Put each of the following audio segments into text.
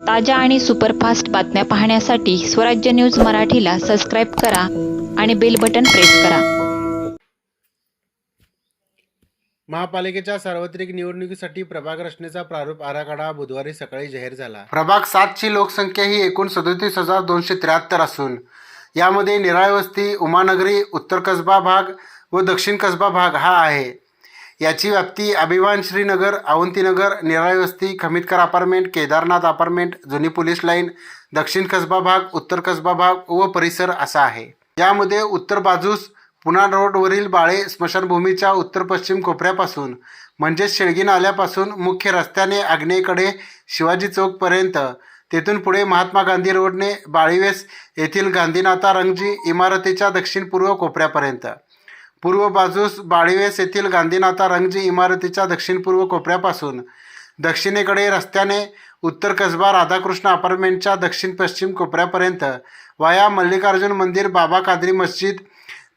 ताज्या आणि सुपरफास्ट बातम्या पाहण्यासाठी स्वराज्य न्यूज मराठीला सबस्क्राईब करा आणि बेल बटन प्रेस करा. महापालिकेच्या सार्वत्रिक निवडणुकीसाठी प्रभाग रचनेचा प्रारूप आराखडा बुधवारी सकाळी जाहीर झाला. प्रभाग सातची लोकसंख्या ही एकूण सदोतीस हजार दोनशे त्र्याहत्तर असून यामध्ये निराळ वस्ती उमानगरी उत्तर कसबा भाग व दक्षिण कसबा भाग हा आहे. याची व्याप्ती अभिमान श्रीनगर अवंतीनगर निराळी वस्ती खमितकर अपार्टमेंट केदारनाथ अपार्टमेंट जुनी पोलीस लाईन दक्षिण कसबा भाग उत्तर कसबा भाग व परिसर असा आहे. यामध्ये उत्तर बाजूस पुणा रोडवरील बाळे स्मशानभूमीच्या उत्तर पश्चिम कोपऱ्यापासून म्हणजेच शेळगी नाल्यापासून मुख्य रस्त्याने आग्नेकडे शिवाजी चौकपर्यंत तेथून पुढे महात्मा गांधी रोडने बाळीवेस येथील गांधीनाथा रंगजी इमारतीच्या दक्षिण पूर्व कोपऱ्यापर्यंत. पूर्व बाजूस बाळीवेस येथील गांधीनाथा रंगजी इमारतीच्या दक्षिण पूर्व कोपऱ्यापासून. दक्षिणेकडे रस्त्याने उत्तर कसबा राधाकृष्ण अपार्टमेंटच्या दक्षिण पश्चिम कोपऱ्यापर्यंत वाया मल्लिकार्जुन मंदिर बाबा कादरी मस्जिद.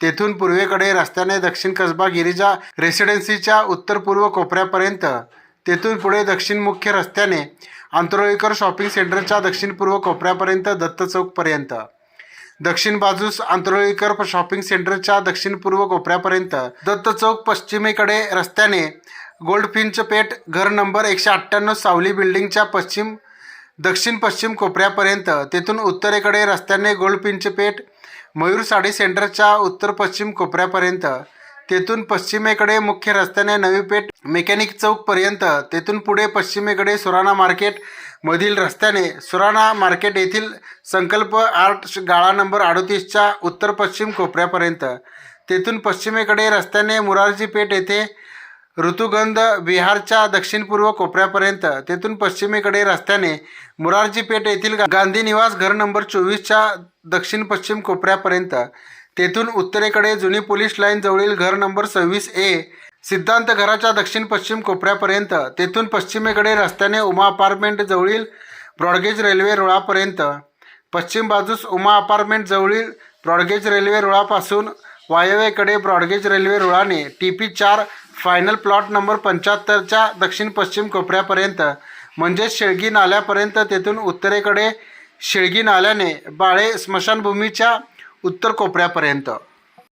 तेथून पूर्वेकडे रस्त्याने दक्षिण कसबा गिरिजा रेसिडेन्सीच्या उत्तर पूर्व कोपऱ्यापर्यंत. तेथून पुढे दक्षिण मुख्य रस्त्याने आंतरोळीकर शॉपिंग सेंटरच्या दक्षिण पूर्व कोपऱ्यापर्यंत दत्त चौकपर्यंत दक्षिण बाजूस आंतरोळीकर शॉपिंग सेंटरच्या दक्षिण पूर्व कोपऱ्यापर्यंत. दत्त चौक पश्चिमेकडे रस्त्याने. गोल्डफिंच पेठ घर नंबर एकशे अठ्ठ्याण्णव सावली बिल्डिंगच्या पश्चिम दक्षिण पश्चिम कोपऱ्यापर्यंत. तेथून उत्तरेकडे रस्त्याने गोल्डफिंच पेठ मयूर साडी सेंटरच्या उत्तर पश्चिम कोपऱ्यापर्यंत. तेथून पश्चिमेकडे मुख्य रस्त्याने नवी पेठ मेकॅनिक चौकपर्यंत तेथून पुढे पश्चिमेकडे सुराणा मार्केट मधील रस्त्याने सुराणा मार्केट येथील संकल्प आर्ट गाळा नंबर अडतीसच्या उत्तर पश्चिम कोपऱ्यापर्यंत. तेथून पश्चिमेकडे रस्त्याने मुरारजी पेठ येथे ऋतुगंध बिहारच्या दक्षिणपूर्व कोपऱ्यापर्यंत. तेथून पश्चिमेकडे रस्त्याने मुरारजी पेठ येथील गांधी निवास घर नंबर चोवीसच्या दक्षिण पश्चिम कोपऱ्यापर्यंत. तेथून उत्तरेकडे जुनी पोलीस लाईन जवळील घर नंबर सव्वीस ए सिद्धांत घराच्या दक्षिण पश्चिम कोपऱ्यापर्यंत तेथून पश्चिमेकडे रस्त्याने उमा अपार्टमेंट जवळील ब्रॉडगेज रेल्वे रुळापर्यंत. पश्चिम बाजूस उमा अपार्टमेंट जवळील ब्रॉडगेज रेल्वे रुळापासून वायव्येकडे ब्रॉडगेज रेल्वे रुळाने टी पी चार फायनल प्लॉट नंबर पंच्याहत्तरच्या दक्षिण पश्चिम कोपऱ्यापर्यंत म्हणजेच शेळगी नाल्यापर्यंत तेथून उत्तरेकडे शेळगी नाल्याने बाळे स्मशानभूमीच्या उत्तर कोपऱ्यापर्यंत.